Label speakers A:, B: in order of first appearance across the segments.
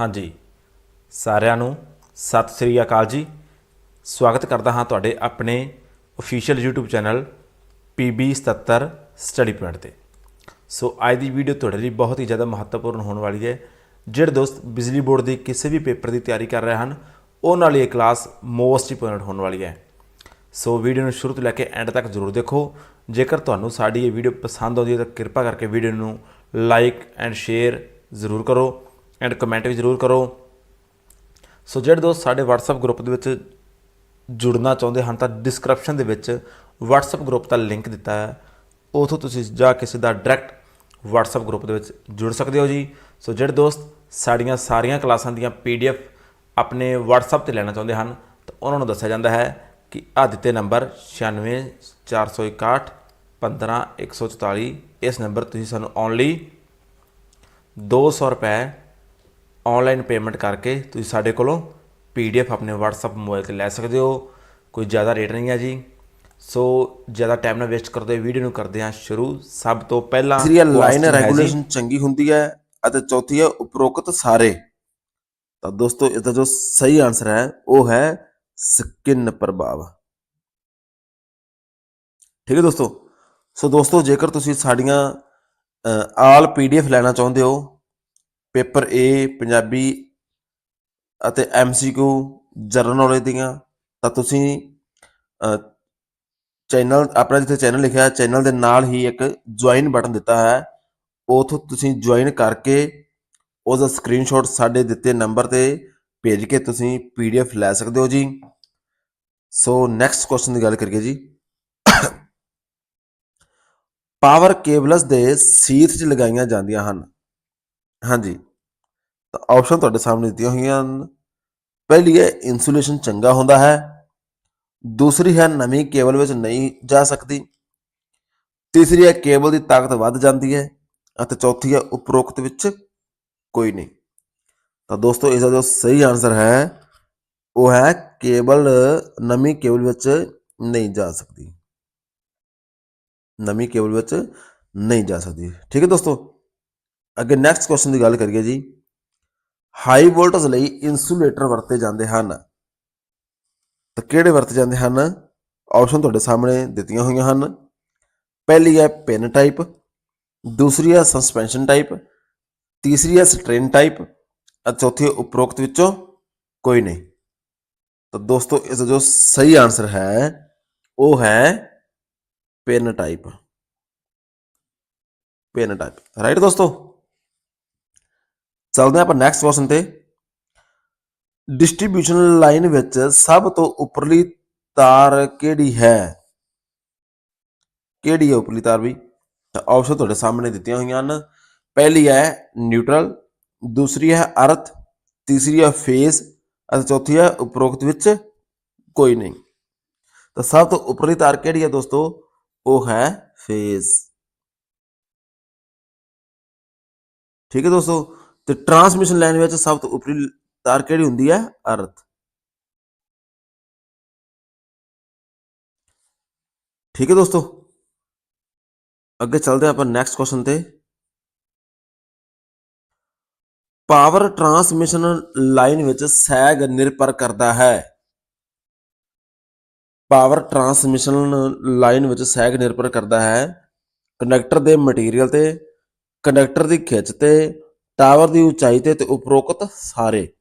A: ਹਾਂਜੀ। ਸਾਰਿਆਂ ਨੂੰ ਸਤਿ ਸ੍ਰੀ ਅਕਾਲ ਜੀ। ਸਵਾਗਤ ਕਰਦਾ ਹਾਂ ਤੁਹਾਡੇ ਆਪਣੇ official YouTube channel PB77 study point ਤੇ। ਸੋ ਅੱਜ ਦੀ ਵੀਡੀਓ ਤੁਹਾਡੇ ਲਈ ਬਹੁਤ ਹੀ ਜ਼ਿਆਦਾ ਮਹੱਤਵਪੂਰਨ ਹੋਣ ਵਾਲੀ ਹੈ। ਜਿਹੜੇ ਦੋਸਤ ਬਿਜਲੀ ਬੋਰਡ ਦੇ ਕਿਸੇ ਵੀ ਪੇਪਰ ਦੀ ਤਿਆਰੀ ਕਰ ਰਹੇ ਹਨ, ਉਹਨਾਂ ਲਈ ਇਹ ਕਲਾਸ ਮੋਸਟ ਇੰਪੋਰਟੈਂਟ ਹੋਣ ਵਾਲੀ ਹੈ। ਸੋ ਵੀਡੀਓ ਨੂੰ ਸ਼ੁਰੂ ਤੋਂ ਲੈ ਕੇ ਐਂਡ ਤੱਕ ਜ਼ਰੂਰ ਦੇਖੋ। ਜੇਕਰ ਤੁਹਾਨੂੰ ਸਾਡੀ ਇਹ ਵੀਡੀਓ ਪਸੰਦ ਆਉਂਦੀ ਹੈ ਤਾਂ ਕਿਰਪਾ ਕਰਕੇ ਵੀਡੀਓ ਨੂੰ ਲਾਈਕ ਐਂਡ ਸ਼ੇਅਰ ਜ਼ਰੂਰ ਕਰੋ। ਐਂਡ ਕਮੈਂਟ ਵੀ ਜ਼ਰੂਰ ਕਰੋ। ਸੋ ਜਿਹੜੇ ਦੋਸਤ ਸਾਡੇ WhatsApp ਗਰੁੱਪ ਦੇ ਵਿੱਚ ਜੁੜਨਾ ਚਾਹੁੰਦੇ ਹਨ, ਤਾਂ ਡਿਸਕ੍ਰਿਪਸ਼ਨ ਦੇ ਵਿੱਚ WhatsApp ਗਰੁੱਪ ਦਾ ਲਿੰਕ ਦਿੱਤਾ ਹੈ। ਉਥੋਂ ਤੁਸੀਂ ਜਾ ਕੇ ਸਿੱਧਾ ਡਾਇਰੈਕਟ WhatsApp ਗਰੁੱਪ ਦੇ ਵਿੱਚ ਜੁੜ ਸਕਦੇ ਹੋ ਜੀ। ਸੋ ਜਿਹੜੇ ਦੋਸਤ ਸਾਡੀਆਂ ਸਾਰੀਆਂ ਕਲਾਸਾਂ ਦੀਆਂ PDF ਆਪਣੇ WhatsApp ਤੇ ਲੈਣਾ ਚਾਹੁੰਦੇ ਹਨ, ਤਾਂ ਉਹਨਾਂ ਨੂੰ ਦੱਸਿਆ ਜਾਂਦਾ ਹੈ ਕਿ ਆ ਦਿੱਤੇ ਨੰਬਰ 96461 15144 ਇਸ ਨੰਬਰ ਤੁਸੀਂ ਸਾਨੂੰ ਓਨਲੀ 200 ਰੁਪਏ ਆਨਲਾਈਨ ਪੇਮੈਂਟ ਕਰਕੇ ਤੁਸੀਂ ਸਾਡੇ ਕੋਲੋਂ ਪੀਡੀਐਫ ਆਪਣੇ WhatsApp ਮੋਬਾਈਲ ਤੇ ਲੈ ਸਕਦੇ ਹੋ। ਕੋਈ ਜ਼ਿਆਦਾ ਰੇਟ ਨਹੀਂ ਹੈ ਜੀ। ਸੋ ਜ਼ਿਆਦਾ ਟਾਈਮ ਨਾ ਵੇਸਟ ਕਰਦੇ ਵੀਡੀਓ ਨੂੰ ਕਰਦੇ ਹਾਂ ਸ਼ੁਰੂ। ਸਭ ਤੋਂ ਪਹਿਲਾਂ
B: ਤੀਸਰੀ ਲਾਈਨ। ਰੈਗੂਲੇਸ਼ਨ ਚੰਗੀ ਹੁੰਦੀ ਹੈ ਅਤੇ ਚੌਥੀ ਹੈ ਉਪਰੋਕਤ ਸਾਰੇ। ਤਾਂ ਦੋਸਤੋ ਇਸ ਦਾ ਜੋ ਸਹੀ ਆਨਸਰ ਹੈ ਉਹ ਹੈ ਸਕਿਨ ਪ੍ਰਭਾਵ। ਠੀਕ ਹੈ ਦੋਸਤੋ? ਸੋ ਦੋਸਤੋ ਜੇਕਰ ਤੁਸੀਂ ਸਾਡੀਆਂ ਆਲ ਪੀਡੀਐਫ ਲੈਣਾ ਚਾਹੁੰਦੇ ਹੋ ਪੇਪਰ ਏ ਪੰਜਾਬੀ ਅਤੇ ਐਮਸੀਕਿਊ ਜਨਰਲ ਨੌਲੇਜ ਦੀਆਂ, ਤਾਂ ਤੁਸੀਂ ਚੈਨਲ ਆਪਣਾ ਜਿੱਥੇ ਚੈਨਲ ਲਿਖਿਆ ਹੈ ਚੈਨਲ ਦੇ ਨਾਲ ਹੀ ਇੱਕ ਜੁਆਇਨ ਬਟਨ ਦਿੱਤਾ ਹੈ। ਉਥੋਂ ਤੁਸੀਂ ਜੁਆਇਨ ਕਰਕੇ ਉਸ ਦਾ ਸਕਰੀਨਸ਼ਾਟ ਸਾਡੇ ਦਿੱਤੇ ਨੰਬਰ ਤੇ ਭੇਜ ਕੇ ਤੁਸੀਂ ਪੀਡੀਐਫ ਲੈ ਸਕਦੇ ਹੋ ਜੀ। ਸੋ ਨੈਕਸਟ ਕੁਐਸਚਨ ਦੀ ਗੱਲ ਕਰੀਏ ਜੀ। ਪਾਵਰ ਕੇਬਲਸ ਦੇ ਸੀਥ 'ਚ ਲਗਾਈਆਂ ਜਾਂਦੀਆਂ ਹਨ। ਹਾਂਜੀ। ਤਾਂ ਆਪਸ਼ਨ ਤੁਹਾਡੇ ਸਾਹਮਣੇ ਦਿੱਤੀਆਂ ਹੋਈਆਂ ਹਨ। ਪਹਿਲੀ ਹੈ ਇਨਸੂਲੇਸ਼ਨ ਚੰਗਾ ਹੁੰਦਾ ਹੈ। ਦੂਸਰੀ ਹੈ, ਨਵੀਂ ਕੇਬਲ ਵਿੱਚ ਨਹੀਂ ਜਾ ਸਕਦੀ। ਤੀਸਰੀ ਹੈ, ਕੇਬਲ ਦੀ ਤਾਕਤ ਵੱਧ ਜਾਂਦੀ ਹੈ ਅਤੇ ਚੌਥੀ ਹੈ, ਉਪਰੋਕਤ ਵਿੱਚ ਕੋਈ ਨਹੀਂ। ਤਾਂ ਦੋਸਤੋ ਇਸ ਦਾ ਜੋ ਸਹੀ ਆਨਸਰ ਹੈ, ਉਹ ਹੈ ਕੇਬਲ ਨਵੀਂ ਕੇਬਲ ਵਿੱਚ ਨਹੀਂ ਜਾ ਸਕਦੀ। ਨਵੀਂ ਕੇਬਲ ਵਿੱਚ ਨਹੀਂ ਜਾ ਸਕਦੀ। ਠੀਕ ਹੈ ਦੋਸਤੋ? ਅੱਗੇ ਨੈਕਸਟ ਕੁਐਸਚਨ ਦੀ ਗੱਲ ਕਰੀਏ ਜੀ। ਹਾਈ ਵੋਲਟੇਜ ਲਈ ਇਨਸੂਲੇਟਰ ਵਰਤੇ ਜਾਂਦੇ ਹਨ। ਤਾਂ ਕਿਹੜੇ ਵਰਤੇ ਜਾਂਦੇ ਹਨ? ਆਪਸ਼ਨ ਤੁਹਾਡੇ ਸਾਹਮਣੇ ਦਿੱਤੀਆਂ ਹੋਈਆਂ ਹਨ। ਪਹਿਲੀ ਹੈ ਪਿਨ ਟਾਈਪ ਦੂਸਰੀ ਹੈ ਸਸਪੈਂਸ਼ਨ ਟਾਈਪ ਤੀਸਰੀ ਹੈ ਸਟ੍ਰੇਨ ਟਾਈਪ ਅਤੇ ਚੌਥੀ ਉਪਰੋਕਤ ਵਿੱਚੋਂ ਕੋਈ ਨਹੀਂ। ਤਾਂ ਦੋਸਤੋ, ਇਸ ਦਾ ਜੋ ਸਹੀ ਆਨਸਰ ਹੈ, ਉਹ ਹੈ pin type pin type right ਦੋਸਤੋ? ਚੱਲਦੇ ਹਾਂ ਆਪਾਂ ਨੈਕਸਟ ਕੁਐਸਚਨ ਤੇ। ਡਿਸਟ੍ਰੀਬਿਊਸ਼ਨ ਲਾਈਨ ਵਿੱਚ ਸਭ ਤੋਂ ਉੱਪਰਲੀ ਤਾਰ ਕਿਹੜੀ ਹੈ? ਕਿਹੜੀ ਹੈ ਉੱਪਰਲੀ ਤਾਰ ਵੀ? ਤਾਂ ਆਪਸ਼ਨ ਤੁਹਾਡੇ ਸਾਹਮਣੇ ਦਿੱਤੀਆਂ ਹੋਈਆਂ ਹਨ। ਪਹਿਲੀ ਹੈ ਨਿਊਟਰਲ ਦੂਸਰੀ ਹੈ ਅਰਥ ਤੀਸਰੀ ਹੈ ਫੇਸ ਅਤੇ ਚੌਥੀ ਹੈ ਉਪਰੋਕਤ ਵਿੱਚ ਕੋਈ ਨਹੀਂ। ਤਾਂ ਸਭ ਤੋਂ ਉੱਪਰਲੀ ਤਾਰ ਕਿਹੜੀ ਹੈ ਦੋਸਤੋ? ਉਹ ਹੈ ਫੇਸ ਠੀਕ ਹੈ ਦੋਸਤੋ? ਤੇ ਟਰਾਂਸਮਿਸ਼ਨ ਲਾਈਨ ਵਿੱਚ ਸਭ ਤੋਂ ਉੱਪਰਲੀ ਤਾਰ ਕਿਹੜੀ ਹੁੰਦੀ ਹੈ? ਅਰਥ। ਠੀਕ ਹੈ ਦੋਸਤੋ। ਅੱਗੇ ਚੱਲਦੇ ਹਾਂ ਆਪਾਂ ਨੈਕਸਟ ਕੁਐਸਚਨ ਤੇ। ਪਾਵਰ ਟਰਾਂਸਮਿਸ਼ਨ ਲਾਈਨ ਵਿੱਚ ਸੈਗ ਨਿਰਭਰ ਕਰਦਾ ਹੈ। ਪਾਵਰ ਟਰਾਂਸਮਿਸ਼ਨ ਲਾਈਨ ਵਿੱਚ ਸੈਗ ਨਿਰਭਰ ਕਰਦਾ ਹੈ। ਕੰਡਕਟਰ ਦੇ ਮਟੀਰੀਅਲ ਤੇ ਕੰਡਕਟਰ ਦੀ ਖਿੱਚ ਤੇ ਟਾਵਰ ਦੀ ਉਚਾਈ ਤੇ ਤੇ ਉਪਰੋਕਤ ਸਾਰੇ।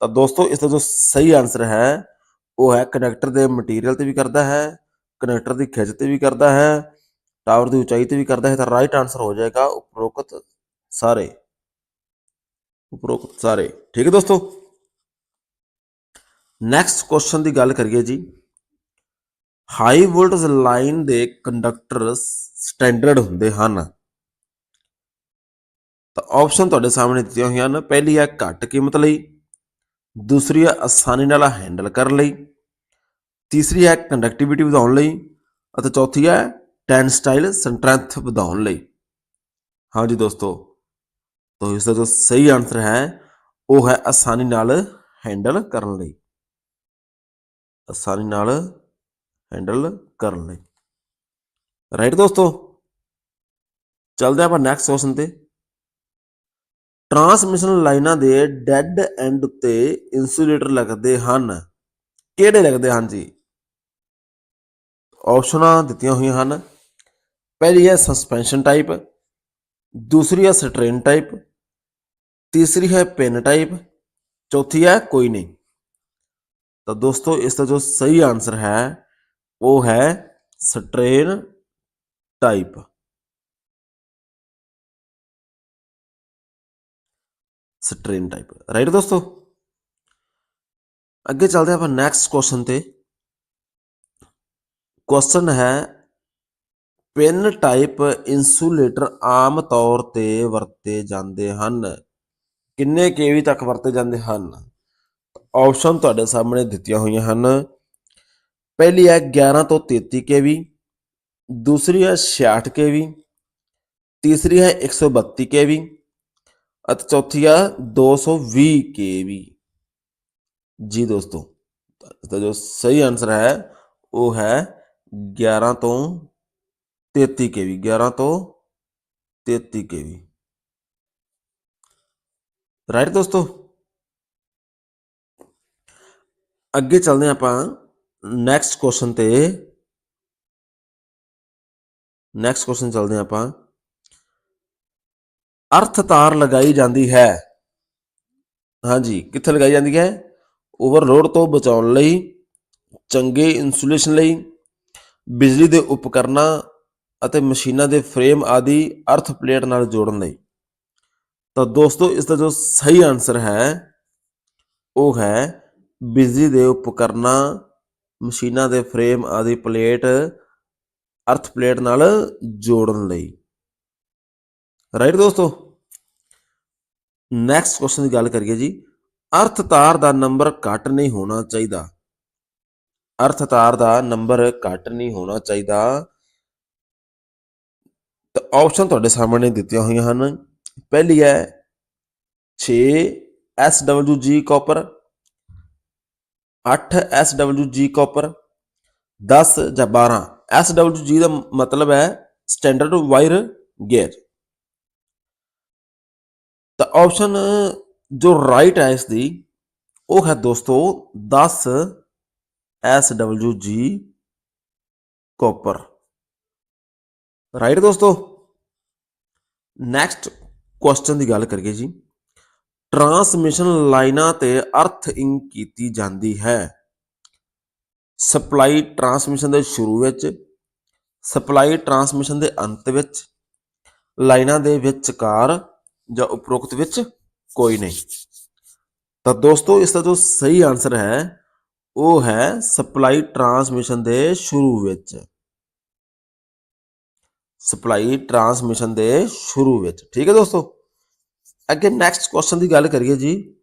B: ਤਾਂ ਦੋਸਤੋ, ਇਸ ਦਾ ਜੋ ਸਹੀ ਆਨਸਰ ਹੈ, ਉਹ ਹੈ ਕੰਡਕਟਰ ਦੇ ਮਟੀਰੀਅਲ ਤੇ ਵੀ ਕਰਦਾ ਹੈ ਕੰਡਕਟਰ ਦੀ ਖਿੱਚ ਤੇ ਵੀ ਕਰਦਾ ਹੈ, ਟਾਵਰ ਦੀ ਉਚਾਈ ਤੇ ਵੀ ਕਰਦਾ ਹੈ, ਤਾਂ ਰਾਈਟ ਆਨਸਰ ਹੋ ਜਾਏਗਾ ਉਪਰੋਕਤ ਸਾਰੇ। ਉਪਰੋਕਤ ਸਾਰੇ। ਠੀਕ ਹੈ ਦੋਸਤੋ? ਨੈਕਸਟ ਕੁਐਸਚਨ ਦੀ ਗੱਲ ਕਰੀਏ ਜੀ। ਹਾਈ ਵੋਲਟੇਜ ਲਾਈਨ ਦੇ ਕੰਡਕਟਰ ਸਟੈਂਡਰਡ ਹੁੰਦੇ ਹਨ। ਤਾਂ ਆਪਸ਼ਨ ਤੁਹਾਡੇ ਸਾਹਮਣੇ ਦਿੱਤੀਆਂ ਹੋਈਆਂ ਹਨ। ਪਹਿਲੀ ਹੈ ਘੱਟ ਕੀਮਤ ਲਈ, ਦੂਸਰੀ ਹੈ ਆਸਾਨੀ ਨਾਲ ਹੈਂਡਲ ਕਰਨ ਲਈ, ਤੀਸਰੀ ਹੈ ਕੰਡਕਟਿਵਿਟੀ ਵਧਾਉਣ ਲਈ ਅਤੇ ਚੌਥੀ ਹੈ ਟੈਨਸਟਾਈਲ ਸਟਰੈਂਥ ਵਧਾਉਣ ਲਈ। ਹਾਂਜੀ ਦੋਸਤੋ, ਤਾਂ ਇਸ ਦਾ ਜੋ ਸਹੀ ਆਨਸਰ ਹੈ, ਉਹ ਹੈ ਆਸਾਨੀ ਨਾਲ ਹੈਂਡਲ ਕਰਨ ਲਈ। ਆਸਾਨੀ ਨਾਲ ਹੈਂਡਲ ਕਰਨ ਲਈ। ਰਾਈਟ ਦੋਸਤੋ? ਚੱਲਦੇ ਆਪਾਂ ਨੈਕਸਟ ਕੁਐਸਚਨ ਤੇ। ਟਰਾਂਸਮਿਸ਼ਨ ਲਾਈਨਾਂ ਦੇ ਡੈੱਡ ਐਂਡ ਉੱਤੇ ਇਨਸੂਲੇਟਰ ਲੱਗਦੇ ਹਨ। ਕਿਹੜੇ ਲੱਗਦੇ ਹਨ ਜੀ? ਆਪਸ਼ਨਾਂ ਦਿੱਤੀਆਂ ਹੋਈਆਂ ਹਨ। ਪਹਿਲੀ ਹੈ ਸਸਪੈਂਸ਼ਨ ਟਾਈਪ, ਦੂਸਰੀ ਹੈ ਸਟ੍ਰੇਨ ਟਾਈਪ, ਤੀਸਰੀ ਹੈ ਪਿਨ ਟਾਈਪ, ਚੌਥੀ ਹੈ ਕੋਈ ਨਹੀਂ। ਤਾਂ ਦੋਸਤੋ, ਇਸ ਦਾ ਜੋ ਸਹੀ ਆਨਸਰ ਹੈ, ਉਹ ਹੈ strain type. Strain type right ਦੋਸਤੋ? ਅੱਗੇ ਚੱਲਦੇ ਹਾਂ ਆਪਾਂ ਨੈਕਸਟ ਕੁਐਸਚਨ ਤੇ। ਕੁਐਸਚਨ ਹੈ ਪਿਨ ਟਾਈਪ ਇਨਸੂਲੇਟਰ ਆਮ ਤੌਰ ਤੇ ਵਰਤੇ ਜਾਂਦੇ ਹਨ। ਕਿੰਨੇ ਕੇਵੀ ਤੱਕ ਵਰਤੇ ਜਾਂਦੇ ਹਨ? ਆਪਸ਼ਨ ਤੁਹਾਡੇ ਸਾਹਮਣੇ ਦਿੱਤੀਆਂ ਹੋਈਆਂ ਹਨ। ਪਹਿਲੀ ਹੈ 11 ਤੋਂ 33 ਕੇਵੀ ਦੂਸਰੀ ਹੈ 66 ਕੇਵੀ ਤੀਸਰੀ ਹੈ 132 ਕੇਵੀ ਅਤੇ ਚੌਥੀ ਹੈ 220 ਕੇਵੀ ਜੀ ਦੋਸਤੋ ਤਾਂ ਜੋ ਸਹੀ ਆਨਸਰ ਹੈ ਉਹ ਹੈ 11 ਤੋਂ 33 ਕੇਵੀ 11 ਤੋਂ 33 ਕੇਵੀ ਰਾਈਟ ਦੋਸਤੋ ਅੱਗੇ ਚੱਲਦੇ ਹਾਂ ਆਪਾਂ ਨੈਕਸਟ ਕੁਐਸਚਨ ਤੇ ਨੈਕਸਟ ਕੁਐਸਚਨ ਚੱਲਦੇ ਹਾਂ ਆਪਾਂ ਅਰਥ ਤਾਰ ਲਗਾਈ ਜਾਂਦੀ ਹੈ। ਹਾਂਜੀ, ਕਿੱਥੇ ਲਗਾਈ ਜਾਂਦੀ ਹੈ? ਓਵਰਲੋਡ ਤੋਂ ਬਚਾਉਣ ਲਈ, ਚੰਗੇ ਇਨਸੂਲੇਸ਼ਨ ਲਈ, ਬਿਜਲੀ ਦੇ ਉਪਕਰਨਾਂ ਅਤੇ ਮਸ਼ੀਨਾਂ ਦੇ ਫਰੇਮ ਆਦਿ ਅਰਥ ਪਲੇਟ ਨਾਲ ਜੋੜਨ ਲਈ। ਤਾਂ ਦੋਸਤੋ, ਇਸ ਦਾ ਜੋ ਸਹੀ ਆਨਸਰ ਹੈ, ਉਹ ਹੈ ਬਿਜਲੀ ਦੇ ਉਪਕਰਨਾਂ, ਮਸ਼ੀਨਾਂ ਦੇ ਫਰੇਮ ਆਦਿ ਪਲੇਟ ਅਰਥ ਪਲੇਟ ਨਾਲ ਜੋੜਨ ਲਈ। ਰਾਈਟ ਦੋਸਤੋ? ਨੈਕਸਟ ਕੁਐਸਚਨ ਦੀ ਗੱਲ ਕਰੀਏ ਜੀ। ਅਰਥ ਤਾਰ ਦਾ ਨੰਬਰ ਘੱਟ ਨਹੀਂ ਹੋਣਾ ਚਾਹੀਦਾ। ਅਰਥ ਤਾਰ ਦਾ ਨੰਬਰ ਘੱਟ ਨਹੀਂ ਹੋਣਾ ਚਾਹੀਦਾ। ਤਾਂ ਆਪਸ਼ਨ ਤੁਹਾਡੇ ਸਾਹਮਣੇ ਦਿੱਤੀਆਂ ਹੋਈਆਂ ਹਨ। ਪਹਿਲੀ ਹੈ 6 SWG ਕਾਪਰ 8 SWG ਕਾਪਰ 10 ਜਾਂ 12 SWG ਦਾ ਮਤਲਬ ਹੈ ਸਟੈਂਡਰਡ ਵਾਇਰ ਗੇਅਰ ਤਾਂ ਆਪਸ਼ਨ ਜੋ ਰਾਈਟ ਹੈ ਇਸ ਦੀ ਉਹ ਹੈ ਦੋਸਤੋ 10 SWG ਕਾਪਰ ਰਾਈਟ ਦੋਸਤੋ? ਨੈਕਸਟ ਕੁਐਸਚਨ ਦੀ ਗੱਲ ਕਰੀਏ ਜੀ। ਟਰਾਂਸਮਿਸ਼ਨ ਲਾਈਨਾਂ ਤੇ ਅਰਥ ਇੰਗ ਕੀਤੀ ਜਾਂਦੀ ਹੈ। ਸਪਲਾਈ ਟਰਾਂਸਮਿਸ਼ਨ ਦੇ ਸ਼ੁਰੂ ਵਿੱਚ ਸਪਲਾਈ ਟਰਾਂਸਮਿਸ਼ਨ ਦੇ ਅੰਤ ਵਿੱਚ, ਲਾਈਨਾਂ ਦੇ ਵਿਚਕਾਰ ਜਾਂ ਉਪਰੋਕਤ ਵਿੱਚ ਕੋਈ ਨਹੀਂ। ਤਾਂ ਦੋਸਤੋ, ਇਸ ਦਾ ਜੋ ਸਹੀ ਆਨਸਰ ਹੈ, ਉਹ ਹੈ ਸਪਲਾਈ ਟਰਾਂਸਮਿਸ਼ਨ ਦੇ ਸ਼ੁਰੂ ਵਿੱਚ। ਸਪਲਾਈ ਟਰਾਂਸਮਿਸ਼ਨ ਦੇ ਸ਼ੁਰੂ ਵਿੱਚ। ਠੀਕ ਹੈ ਦੋਸਤੋ? ਅੱਗੇ ਨੈਕਸਟ ਕੁਐਸਚਨ ਦੀ ਗੱਲ ਕਰੀਏ ਜੀ।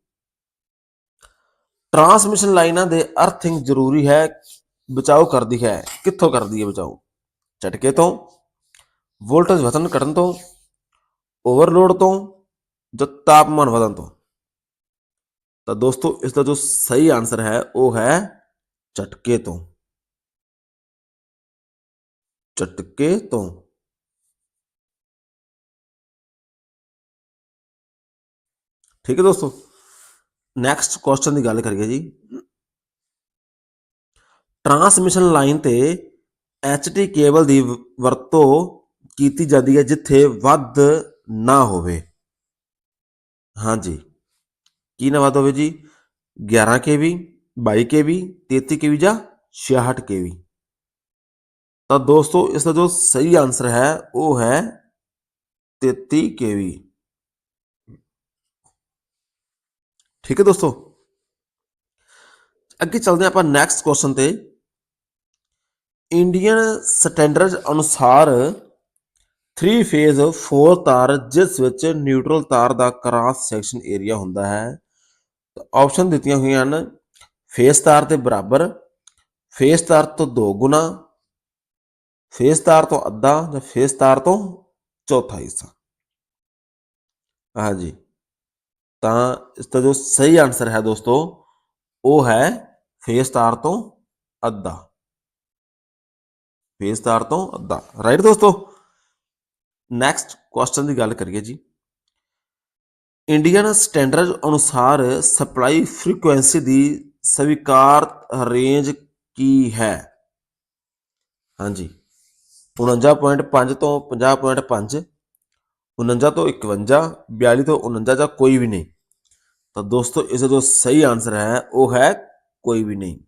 B: ਟਰਾਂਸਮਿਸ਼ਨ ਲਾਈਨਾਂ ਦੇ ਅਰਥਿੰਗ ਜ਼ਰੂਰੀ ਹੈ, ਬਚਾਓ ਕਰਦੀ ਹੈ। ਕਿੱਥੋਂ ਕਰਦੀ ਹੈ ਬਚਾਓ? ਝਟਕੇ ਤੋਂ ਵੋਲਟੇਜ ਵਧਣ ਘਟਣ ਤੋਂ ਓਵਰਲੋਡ ਤੋਂ ਜਾਂ ਤਾਪਮਾਨ ਵਧਣ ਤੋਂ ਤਾਂ ਦੋਸਤੋ ਇਸ ਦਾ ਜੋ ਸਹੀ ਆਨਸਰ ਹੈ ਉਹ ਹੈ ਝਟਕੇ ਤੋਂ ਝਟਕੇ ਤੋਂ ਠੀਕ ਹੈ ਦੋਸਤੋ ਨੈਕਸਟ ਕੁਐਸਚਨ ਦੀ ਗੱਲ ਕਰੀਏ ਜੀ ਟਰਾਂਸਮਿਸ਼ਨ ਲਾਈਨ ਤੇ ਐਚਟੀ ਕੇਬਲ ਦੀ ਵਰਤੋਂ ਕੀਤੀ ਜਾਂਦੀ ਹੈ ਜਿੱਥੇ ਵੱਧ ਨਾ ਹੋਵੇ ਹਾਂਜੀ ਕੀ ਨਾ ਵੱਧ ਹੋਵੇ ਜੀ? 11 ਕੇਵੀ 22 ਕੇਵੀ 33 ਕੇਵੀ ਜਾਂ 66 ਕੇਵੀ? ਤਾਂ ਦੋਸਤੋ, ਇਸ ਦਾ ਜੋ ਸਹੀ ਆਨਸਰ ਹੈ, ਉਹ ਹੈ 33 ਕੇਵੀ। ਠੀਕ ਹੈ ਦੋਸਤੋ? ਅੱਗੇ ਚੱਲਦੇ ਹਾਂ ਆਪਾਂ ਨੈਕਸਟ ਕੁਐਸਚਨ ਤੇ। ਇੰਡੀਅਨ ਸਟੈਂਡਰਡ ਅਨੁਸਾਰ ਥ੍ਰੀ ਫੇਜ਼ ਫੋਰ ਤਾਰ, ਜਿਸ ਵਿੱਚ ਨਿਊਟਰਲ ਤਾਰ ਦਾ ਕ੍ਰਾਸ ਸੈਕਸ਼ਨ ਏਰੀਆ ਹੁੰਦਾ ਹੈ। ਤਾਂ ਆਪਸ਼ਨ ਦਿੱਤੀਆਂ ਹੋਈਆਂ ਹਨ ਫੇਸ ਤਾਰ ਦੇ ਬਰਾਬਰ ਫੇਸ ਤਾਰ ਤੋਂ 2 ਗੁਣਾ ਫੇਸ ਤਾਰ ਤੋਂ ਅੱਧਾ ਜਾਂ ਫੇਸ ਤਾਰ ਤੋਂ ਚੌਥਾ ਹਿੱਸਾ। ਹਾਂਜੀ। ਤਾਂ ਇਸ ਦਾ ਜੋ ਸਹੀ ਆਨਸਰ ਹੈ ਦੋਸਤੋ, ਉਹ ਹੈ ਫੇਸ ਤਾਰ ਤੋਂ ਅੱਧਾ। ਫੇਸ ਤਾਰ ਤੋਂ ਅੱਧਾ। ਰਾਈਟ ਦੋਸਤੋ? ਨੈਕਸਟ ਕੁਐਸਚਨ ਦੀ ਗੱਲ ਕਰੀਏ ਜੀ। ਇੰਡੀਅਨ ਸਟੈਂਡਰਡ ਅਨੁਸਾਰ ਸਪਲਾਈ ਫ੍ਰੀਕੁਐਂਸੀ ਦੀ ਸਵੀਕਾਰ ਰੇਂਜ ਕੀ ਹੈ? ਹਾਂਜੀ। 49.5 ਤੋਂ 50.5 49 ਤੋਂ 51 42 ਤੋਂ 49 ਜਾਂ ਕੋਈ ਵੀ ਨਹੀਂ। ਤਾਂ ਦੋਸਤੋ ਇਸ ਦਾ ਜੋ ਸਹੀ ਆਨਸਰ ਹੈ, ਉਹ ਹੈ ਕੋਈ ਵੀ ਨਹੀਂ।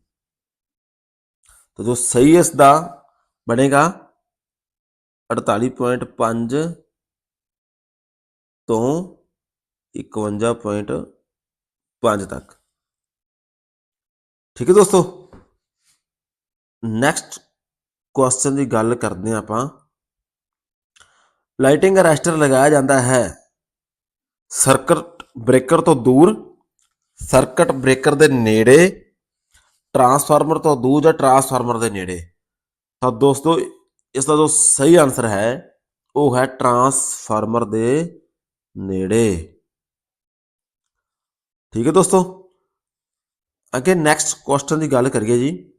B: ਤਾਂ ਜੋ ਸਹੀ ਇਸ ਅਠਤਾਲੀ ਪੁਆਇੰਟ ਪੰਜ ਤੋਂ 51.5 ਤੱਕ। ਠੀਕ ਹੈ ਦੋਸਤੋ? ਨੈਕਸਟ ਕੁਐਸਚਨ ਦੀ ਗੱਲ ਕਰਦੇ ਹਾਂ ਆਪਾਂ। ਲਾਈਟਿੰਗ ਅਰੈਸਟਰ ਲਗਾਇਆ ਜਾਂਦਾ ਹੈ। ਸਰਕਟ ਬ੍ਰੇਕਰ ਤੋਂ ਦੂਰ ਸਰਕਟ ਬ੍ਰੇਕਰ ਦੇ ਨੇੜੇ ਟਰਾਂਸਫਾਰਮਰ ਤੋਂ ਦੂਰ ਜਾਂ ਟਰਾਂਸਫਾਰਮਰ ਦੇ ਨੇੜੇ। ਤਾਂ ਦੋਸਤੋ ਇਸ ਦਾ ਜੋ ਸਹੀ ਆਨਸਰ ਹੈ, ਉਹ ਹੈ ਟਰਾਂਸਫਾਰਮਰ ਦੇ ਨੇੜੇ। ਠੀਕ ਹੈ ਦੋਸਤੋ? ਅੱਗੇ ਨੈਕਸਟ ਕੁਐਸਚਨ ਦੀ ਗੱਲ ਕਰੀਏ ਜੀ।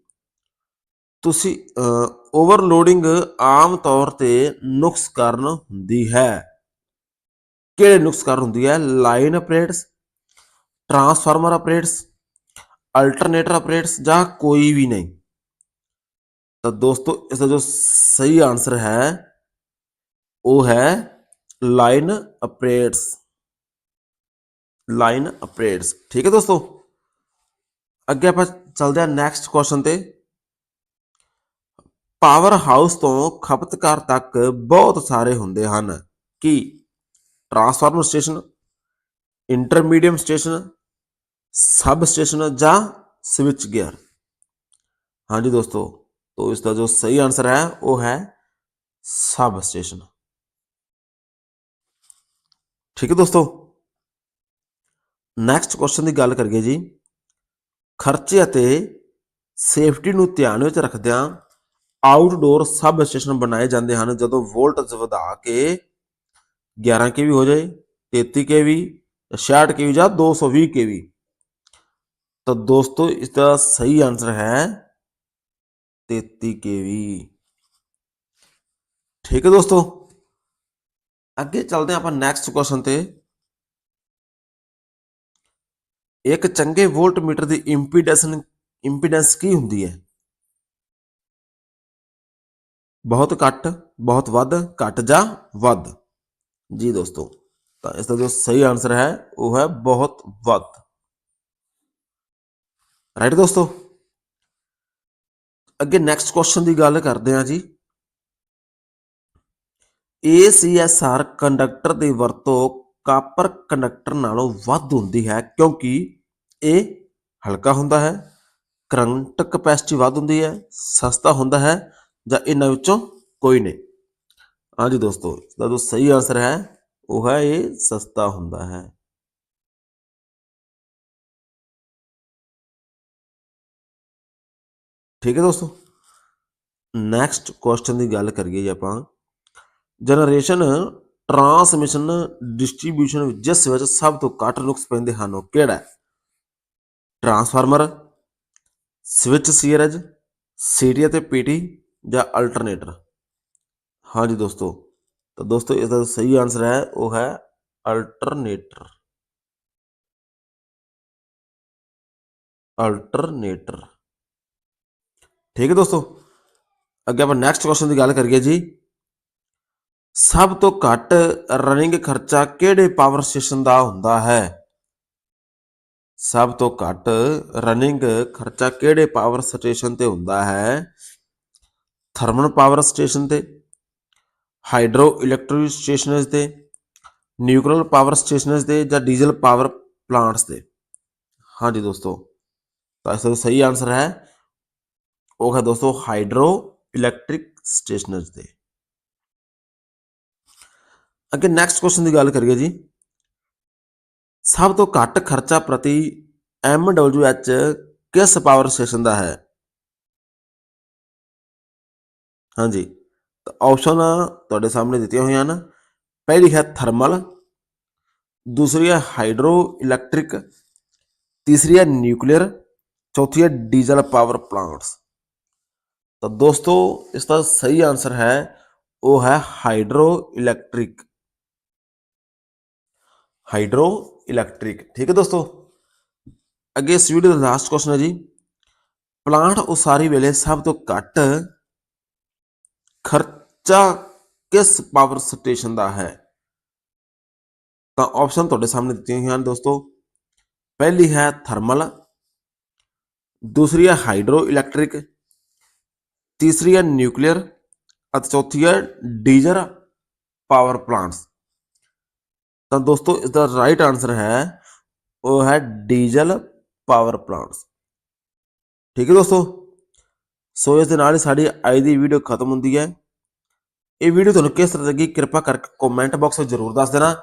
B: ਤੁਸੀਂ ਓਵਰਲੋਡਿੰਗ ਆਮ ਤੌਰ ਤੇ ਨੁਕਸ ਕਾਰਨ ਹੁੰਦੀ ਹੈ। ਕਿਹੜੇ ਨੁਕਸ ਕਾਰਨ ਹੁੰਦੀ ਹੈ? Line apparatus transformer apparatus alternator apparatus ਜਾਂ ਕੋਈ ਵੀ ਨਹੀਂ। ਤਾਂ ਦੋਸਤੋ ਇਸ ਦਾ ਜੋ ਸਹੀ ਆਨਸਰ ਹੈ, ਉਹ ਹੈ ਲਾਈਨ ਆਪਰੇਟਸ ਲਾਈਨ ਅਪਰੇਟਸ ਠੀਕ ਹੈ ਦੋਸਤੋ? ਅੱਗੇ ਆਪਾਂ ਚੱਲਦੇ ਹਾਂ ਨੈਕਸਟ ਕੁਐਸਚਨ ਤੇ। ਪਾਵਰ ਹਾਊਸ ਤੋਂ ਖਪਤਕਾਰ ਤੱਕ ਬਹੁਤ ਸਾਰੇ ਹੁੰਦੇ ਹਨ। ਕਿ? Transformer station intermedium station sub station ਜਾਂ ਸਵਿਚ ਗੇਅਰ ਹਾਂਜੀ ਦੋਸਤੋ। तो इसका जो सही आंसर है वो है सब स्टेशन ਠੀਕ ਹੈ ਦੋਸਤੋ ਨੈਕਸਟ ਕੁਐਸਚਨ ਦੀ ਗੱਲ ਕਰੀਏ ਜੀ ਖਰਚੇ ਅਤੇ ਸੇਫਟੀ ਨੂੰ ਧਿਆਨ ਵਿੱਚ ਰੱਖਦਿਆਂ ਆਊਟਡੋਰ ਸਬ ਸਟੇਸ਼ਨ ਬਣਾਏ ਜਾਂਦੇ ਹਨ ਜਦੋਂ ਵੋਲਟੇਜ ਵਧਾ ਕੇ 11 ਕੇਵੀ ਹੋ ਜਾਏ 33 ਕੇਵੀ 66 ਕੇਵੀ ਜਾਂ 220 ਕੇਵੀ ਤਾਂ ਦੋਸਤੋ ਇਸ ਦਾ ਸਹੀ ਆਨਸਰ ਹੈ 33 ਕੇਵੀ ਠੀਕ ਹੈ ਦੋਸਤੋ ਅੱਗੇ ਚੱਲਦੇ ਹਾਂ ਆਪਾਂ ਨੈਕਸਟ ਕੁਐਸਚਨ ਤੇ ਇੱਕ ਚੰਗੇ ਵੋਲਟਮੀਟਰ ਦੀ ਇੰਪੀਡੈਂਸ ਇੰਪੀਡੈਂਸ ਕੀ ਹੁੰਦੀ ਹੈ ਬਹੁਤ ਘੱਟ ਬਹੁਤ ਵੱਧ ਘੱਟ ਜਾਂ ਵੱਧ ਜੀ ਦੋਸਤੋ ਤਾਂ ਇਸ ਦਾ ਜੋ ਸਹੀ ਆਨਸਰ ਹੈ ਉਹ ਹੈ ਬਹੁਤ ਵੱਧ ਰਾਈਟ ਦੋਸਤੋ ਅੱਗੇ ਨੈਕਸਟ ਕੁਐਸਚਨ ਦੀ ਗੱਲ ਕਰਦੇ ਹਾਂ ਜੀ। ACSR ਕੰਡਕਟਰ ਦੀ ਵਰਤੋਂ ਕਾਪਰ ਕੰਡਕਟਰ ਨਾਲੋਂ ਵੱਧ ਹੁੰਦੀ ਹੈ ਕਿਉਂਕਿ ਇਹ ਹਲਕਾ ਹੁੰਦਾ ਹੈ, ਕਰੰਟ ਕਪੈਸਿਟੀ ਵੱਧ ਹੁੰਦੀ ਹੈ, ਸਸਤਾ ਹੁੰਦਾ ਹੈ ਜਾਂ ਇਹਨਾਂ ਵਿੱਚੋਂ ਕੋਈ ਨਹੀਂ। ਹਾਂਜੀ ਦੋਸਤੋ ਇਸਦਾ ਜੋ ਸਹੀ ਆਨਸਰ ਹੈ, ਉਹ ਹੈ ਇਹ ਸਸਤਾ ਹੁੰਦਾ ਹੈ। ਠੀਕ ਹੈ ਦੋਸਤੋ? ਨੈਕਸਟ ਕੁਐਸਚਨ ਦੀ ਗੱਲ ਕਰੀਏ ਜੀ ਆਪਾਂ। ਜਨਰੇਸ਼ਨ ਟਰਾਂਸਮਿਸ਼ਨ ਡਿਸਟ੍ਰੀਬਿਊਸ਼ਨ ਜਿਸ ਵਿੱਚ ਸਭ ਤੋਂ ਘੱਟ ਨੁਕਸ ਪੈਂਦੇ ਹਨ ਉਹ ਕਿਹੜਾ ਹੈ? ਟਰਾਂਸਫਾਰਮਰ ਸਵਿਚ ਸੀਰੀਜ਼ ਸੀਟੀ ਅਤੇ ਪੀਟੀ ਜਾਂ ਅਲਟਰਨੇਟਰ ਹਾਂਜੀ ਦੋਸਤੋ, ਤਾਂ ਦੋਸਤੋ ਇਸ ਦਾ ਸਹੀ ਆਨਸਰ ਹੈ, ਉਹ ਹੈ ਅਲਟਰਨੇਟਰ ਅਲਟਰਨੇਟਰ ਠੀਕ ਹੈ ਦੋਸਤੋ? ਅੱਗੇ ਆਪਾਂ ਨੈਕਸਟ ਕੁਐਸਚਨ ਦੀ ਗੱਲ ਕਰੀਏ ਜੀ। ਸਭ ਤੋਂ ਘੱਟ ਰਨਿੰਗ ਖਰਚਾ ਕਿਹੜੇ ਪਾਵਰ ਸਟੇਸ਼ਨ ਦਾ ਹੁੰਦਾ ਹੈ? ਸਭ ਤੋਂ ਘੱਟ ਰਨਿੰਗ ਖਰਚਾ ਕਿਹੜੇ ਪਾਵਰ ਸਟੇਸ਼ਨ ਤੇ ਹੁੰਦਾ ਹੈ? ਥਰਮਲ ਪਾਵਰ ਸਟੇਸ਼ਨ ਤੇ ਹਾਈਡਰੋ ਇਲੈਕਟ੍ਰਿਕ ਸਟੇਸ਼ਨਸ ਤੇ ਨਿਊਕਲੀਅਰ ਪਾਵਰ ਸਟੇਸ਼ਨਸ ਤੇ ਜਾਂ ਡੀਜ਼ਲ ਪਾਵਰ ਪਲਾਂਟਸ ਤੇ? ਹਾਂਜੀ ਦੋਸਤੋ, ਤਾਂ ਇਸ ਦਾ ਸਹੀ ਆਨਸਰ ਹੈ ਉਹ ਹੈ ਦੋਸਤੋ ਹਾਈਡਰੋ ਇਲੈਕਟ੍ਰਿਕ ਸਟੇਸ਼ਨਸ ਦੇ। ਅੱਗੇ ਨੈਕਸਟ ਕੁਐਸਚਨ ਦੀ ਗੱਲ ਕਰੀਏ ਜੀ। ਸਭ ਤੋਂ ਘੱਟ ਖਰਚਾ ਪ੍ਰਤੀ ਐਮਡਬਲਯੂਐਚ ਕਿਸ ਪਾਵਰ ਸਟੇਸ਼ਨ ਦਾ ਹੈ? ਹਾਂਜੀ, ਤਾਂ ਆਪਸ਼ਨ ਤੁਹਾਡੇ ਸਾਹਮਣੇ ਦਿੱਤੀਆਂ ਹੋਈਆਂ ਹਨ। ਪਹਿਲੀ ਹੈ ਥਰਮਲ ਦੂਸਰੀ ਹੈ ਹਾਈਡਰੋ ਇਲੈਕਟ੍ਰਿਕ ਤੀਸਰੀ ਹੈ ਨਿਊਕਲੀਅਰ ਚੌਥੀ ਹੈ ਡੀਜ਼ਲ ਪਾਵਰ ਪਲਾਂਟਸ ਤਾਂ ਦੋਸਤੋ ਇਸ ਦਾ ਸਹੀ ਆਨਸਰ ਹੈ, ਉਹ ਹੈ ਹਾਈਡਰੋ ਇਲੈਕਟ੍ਰਿਕ ਹਾਈਡਰੋ ਇਲੈਕਟ੍ਰਿਕ ਠੀਕ ਹੈ ਦੋਸਤੋ? ਅੱਗੇ ਇਸ ਵੀਡੀਓ ਦਾ ਲਾਸਟ ਕੁਐਸਚਨ ਹੈ ਜੀ। ਪਲਾਂਟ ਉਸਾਰੀ ਵੇਲੇ ਸਭ ਤੋਂ ਘੱਟ ਖਰਚਾ ਕਿਸ ਪਾਵਰ ਸਟੇਸ਼ਨ ਦਾ ਹੈ? ਤਾਂ ਆਪਸ਼ਨ ਤੁਹਾਡੇ ਸਾਹਮਣੇ ਦਿੱਤੀਆਂ ਹੋਈਆਂ ਹਨ ਦੋਸਤੋ। ਪਹਿਲੀ ਹੈ ਥਰਮਲ ਦੂਸਰੀ ਹੈ ਹਾਈਡਰੋ ਇਲੈਕਟ੍ਰਿਕ ਤੀਸਰੀ ਹੈ ਨਿਊਕਲੀਅਰ ਅਤੇ ਚੌਥੀ ਹੈ ਡੀਜ਼ਲ ਪਾਵਰ ਪਲਾਂਟਸ। ਤਾਂ ਦੋਸਤੋ ਇਸ ਦਾ ਰਾਈਟ ਆਨਸਰ ਹੈ, ਉਹ ਹੈ ਡੀਜ਼ਲ ਪਾਵਰ ਪਲਾਂਟਸ। ਠੀਕ ਹੈ ਦੋਸਤੋ? ਸੋ ਇਸ ਦੇ ਨਾਲ ਹੀ ਸਾਡੀ ਅੱਜ ਦੀ ਵੀਡੀਓ ਖਤਮ ਹੁੰਦੀ ਹੈ। ਇਹ ਵੀਡੀਓ ਤੁਹਾਨੂੰ ਕਿਸ ਤਰ੍ਹਾਂ ਲੱਗੀ, ਕਿਰਪਾ ਕਰਕੇ ਕਮੈਂਟ ਬਾਕਸ ਵਿੱਚ ਜ਼ਰੂਰ ਦੱਸ ਦੇਣਾ।